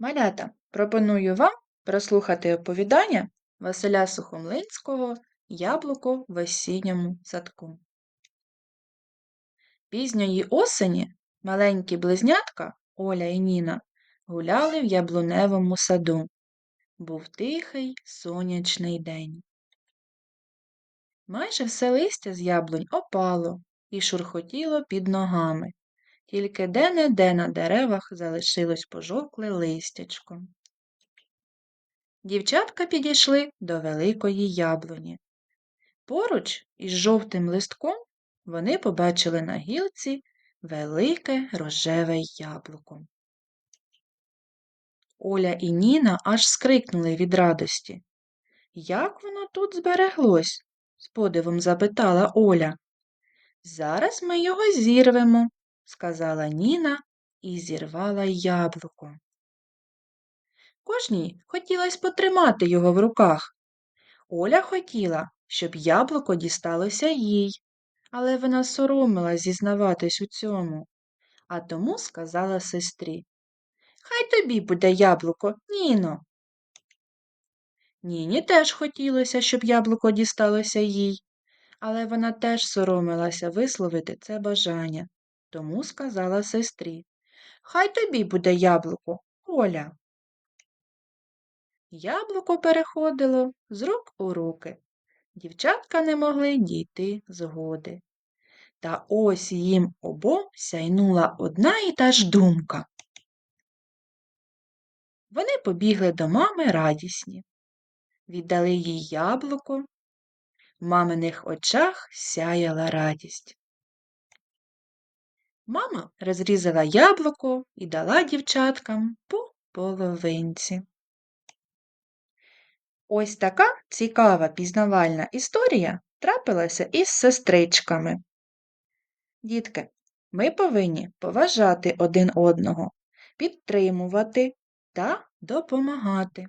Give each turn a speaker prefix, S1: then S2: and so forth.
S1: Малята, пропоную вам прослухати оповідання Василя Сухомлинського Яблуко в осінньому садку. Пізньої осені маленькі близнятка Оля і Ніна гуляли в яблуневому саду. Був тихий сонячний день. Майже все листя з яблунь опало і шурхотіло під ногами, тільки де-не-де на деревах залишилось пожовкле листячко. Дівчатка підійшли до великої яблуні. Поруч із жовтим листком вони побачили на гілці велике рожеве яблуко. Оля і Ніна аж скрикнули від радості. Як воно тут збереглось? з подивом запитала Оля. Зараз ми його зірвемо, сказала Ніна і зірвала яблуко. Кожній хотілося потримати його в руках. Оля хотіла, щоб яблуко дісталося їй, але вона соромилась зізнаватись у цьому, а тому сказала сестрі Хай тобі буде яблуко, Ніно. Ніні теж хотілося, щоб яблуко дісталося їй, але вона теж соромилася висловити це бажання, тому сказала сестрі Хай тобі буде яблуко, Оля. Яблуко переходило з рук у руки. Дівчатка не могли дійти згоди. Та ось їм обом сяйнула одна і та ж думка. Вони побігли до мами радісні, віддали їй яблуко, в маминих очах сяяла радість. Мама розрізала яблуко і дала дівчаткам по половинці. Ось така цікава пізнавальна історія трапилася із сестричками. Дітки, ми повинні поважати один одного, підтримувати та допомагати.